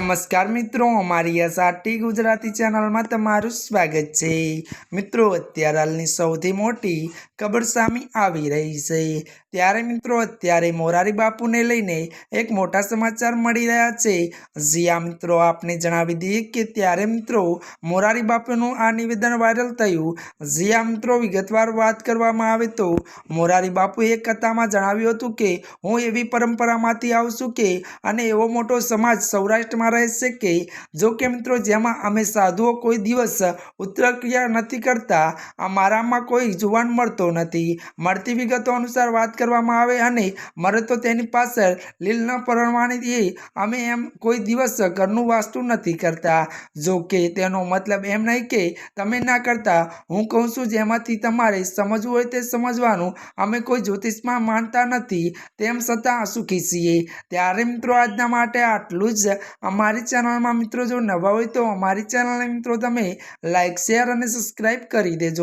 નમસ્કાર મિત્રો, અમારી એસઆરટી ગુજરાતી ચેનલમાં તમારું સ્વાગત છે. મિત્રો, અત્યારે હાલની સૌથી મોટી ખબર સામે આવી રહી છે. ત્યારે મિત્રો, અત્યારે મોરારી બાપુને લઈને એક મોટા સમાચાર મળી રહ્યા છે. જ્યાં મિત્રો, આપને જણાવી દઈએ કે ત્યારે મિત્રો, મોરારી બાપુનું આ નિવેદન વાયરલ થયું. જ્યાં મિત્રો, વિગતવાર વાત કરવામાં આવે તો, મોરારી બાપુએ એક કથામાં જણાવ્યું હતું કે, હું એવી પરંપરામાંથી આવું છું કે, અને એવો મોટો સમાજ સૌરાષ્ટ્રમાં રહે છે કે, જો કે મિત્રો, જેમાં અમે સાધુઓ કોઈ દિવસ ઉત્તરક્રિયા નથી કરતા અમારામાં કોઈ જુવાન મળતો નથી. મળતી વિગતો અનુસાર વાત કરવામાં આવે અને મરે તો તેની પાછળ લીલ ન પરણવાની એ અમે એમ કોઈ દિવસ ઘરનું વાસ્તુ નથી કરતા. જો કે, તેનો મતલબ એમ નહીં કે, તમે ના કરતા. હું કહું છું, જેમાંથી તમારે સમજવું હોય તે સમજવાનું. અમે કોઈ જ્યોતિષમાં માનતા નથી, તેમ છતાં સુખી છીએ. ત્યારે મિત્રો, આજના માટે આટલું જ. અમારી ચેનલમાં મિત્રો જો નવા હોય તો અમારી ચેનલને મિત્રો તમે લાઇક શેર અને સબસ્ક્રાઈબ કરી દેજો.